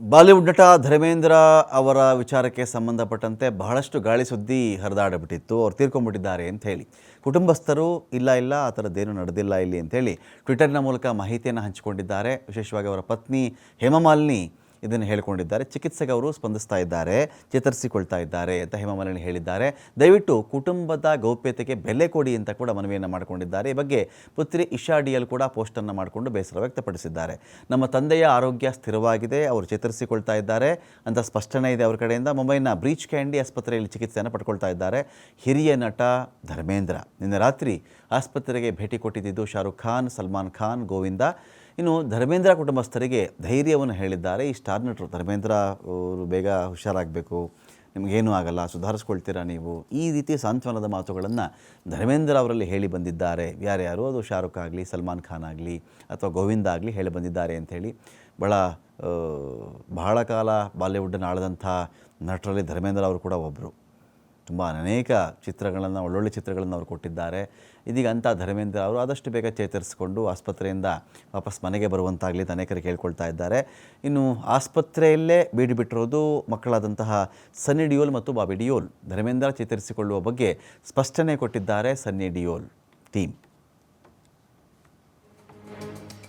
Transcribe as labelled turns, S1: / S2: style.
S1: Bollywood ನಟ ಧರ್ಮೇಂದ್ರ ಅವರ ವಿಚಾರಕ್ಕೆ ಸಂಬಂಧಪಟ್ಟಂತೆ ಬಹಳಷ್ಟು ಗಾಳಿ ಸುದ್ದಿ ಹರಿದಾಡಬಿಟ್ಟಿತ್ತು. ಅವ್ರು ತೀರ್ಕೊಂಡ್ಬಿಟ್ಟಿದ್ದಾರೆ ಅಂತ ಹೇಳಿ. ಕುಟುಂಬಸ್ಥರು ಇಲ್ಲ ಇಲ್ಲ, ಆ ಥರದ್ದೇನು ನಡೆದಿಲ್ಲ ಇಲ್ಲಿ ಅಂತೇಳಿ ಟ್ವಿಟರ್ನ ಮೂಲಕ ಮಾಹಿತಿಯನ್ನು ಹಂಚಿಕೊಂಡಿದ್ದಾರೆ. ವಿಶೇಷವಾಗಿ ಅವರ ಪತ್ನಿ ಹೇಮಮಾಲಿನಿ ಇದನ್ನು ಹೇಳಿಕೊಂಡಿದ್ದಾರೆ. ಚಿಕಿತ್ಸೆಗೆ ಅವರು ಸ್ಪಂದಿಸ್ತಾ ಇದ್ದಾರೆ, ಚೇತರಿಸಿಕೊಳ್ತಾ ಇದ್ದಾರೆ ಅಂತ ಹೇಮಮಾಲಿನಿ ಹೇಳಿದ್ದಾರೆ. ದಯವಿಟ್ಟು ಕುಟುಂಬದ ಗೌಪ್ಯತೆಗೆ ಬೆಲೆ ಕೊಡಿ ಅಂತ ಕೂಡ ಮನವಿಯನ್ನು ಮಾಡಿಕೊಂಡಿದ್ದಾರೆ. ಈ ಬಗ್ಗೆ ಪುತ್ರಿ ಇಶಾ ಡಿಯಲ್ ಕೂಡ ಪೋಸ್ಟನ್ನು ಮಾಡಿಕೊಂಡು ಬೇಸರ ವ್ಯಕ್ತಪಡಿಸಿದ್ದಾರೆ. ನಮ್ಮ ತಂದೆಯ ಆರೋಗ್ಯ ಸ್ಥಿರವಾಗಿದೆ, ಅವರು ಚೇತರಿಸಿಕೊಳ್ತಾ ಇದ್ದಾರೆ ಅಂತ ಸ್ಪಷ್ಟನೆ ಇದೆ ಅವರ ಕಡೆಯಿಂದ. ಮುಂಬೈನ ಬ್ರೀಚ್ ಕ್ಯಾಂಡಿ ಆಸ್ಪತ್ರೆಯಲ್ಲಿ ಚಿಕಿತ್ಸೆಯನ್ನು ಪಡ್ಕೊಳ್ತಾ ಇದ್ದಾರೆ. ಹಿರಿಯ ನಟ ಧರ್ಮೇಂದ್ರ. ನಿನ್ನೆ ರಾತ್ರಿ ಆಸ್ಪತ್ರೆಗೆ ಭೇಟಿ ಕೊಟ್ಟಿದ್ದು ಶಾರುಖ್ ಖಾನ್, ಸಲ್ಮಾನ್ ಖಾನ್, ಗೋವಿಂದ. ಇನ್ನು ಧರ್ಮೇಂದ್ರ ಕುಟುಂಬಸ್ಥರಿಗೆ ಧೈರ್ಯವನ್ನು ಹೇಳಿದ್ದಾರೆ. ಈ ಸ್ಟಾರ್ ನಟರು ಧರ್ಮೇಂದ್ರ ಅವರು ಬೇಗ ಹುಷಾರಾಗಬೇಕು. ನಿಮಗೇನೂ ಆಗಲ್ಲ, ಸುಧಾರಿಸ್ಕೊಳ್ತೀರಾ ನೀವು? ಈ ರೀತಿ ಸಾಂತ್ವನದ ಮಾತುಗಳನ್ನು ಧರ್ಮೇಂದ್ರ ಅವರಲ್ಲಿ ಹೇಳಿ ಬಂದಿದ್ದಾರೆ. ಯಾರ್ಯಾರು? ಅದು ಶಾರುಖ್ ಆಗಲಿ, ಸಲ್ಮಾನ್ ಖಾನ್ ಆಗಲಿ, ಅಥವಾ ಗೋವಿಂದ ಆಗಲಿ ಹೇಳಿ ಬಂದಿದ್ದಾರೆ ಅಂಥೇಳಿ ಭಾಳ ಬಹಳ ಕಾಲ ಬಾಲಿವುಡ್ಡನ್ನು ಆಳದಂಥ ನಟರಲ್ಲಿ ಧರ್ಮೇಂದ್ರ ಅವರು ಕೂಡ ಒಬ್ಬರು ತುಂಬ ಅನೇಕ ಚಿತ್ರಗಳನ್ನು, ಒಳ್ಳೊಳ್ಳೆ ಚಿತ್ರಗಳನ್ನು ಅವರು ಕೊಟ್ಟಿದ್ದಾರೆ. ಇದೀಗ ಅಂಥ ಧರ್ಮೇಂದ್ರ ಅವರು ಆದಷ್ಟು ಬೇಗ ಚೇತರಿಸಿಕೊಂಡು ಆಸ್ಪತ್ರೆಯಿಂದ ವಾಪಸ್ ಮನೆಗೆ ಬರುವಂತಾಗಲಿ ಅನೇಕರು ಕೇಳ್ಕೊಳ್ತಾ ಇದ್ದಾರೆ. ಇನ್ನು ಆಸ್ಪತ್ರೆಯಲ್ಲೇ ಬೀಡು ಬಿಟ್ಟಿರೋದು ಮಕ್ಕಳಾದಂತಹ ಸನ್ನಿ ಡಿಯೋಲ್ ಮತ್ತು ಬಾಬಿ ಡಿಯೋಲ್. ಧರ್ಮೇಂದ್ರ ಚೇತರಿಸಿಕೊಳ್ಳುವ ಬಗ್ಗೆ ಸ್ಪಷ್ಟನೆ ಕೊಟ್ಟಿದ್ದಾರೆ ಸನ್ನಿ ಡಿಯೋಲ್ ಟೀಮ್.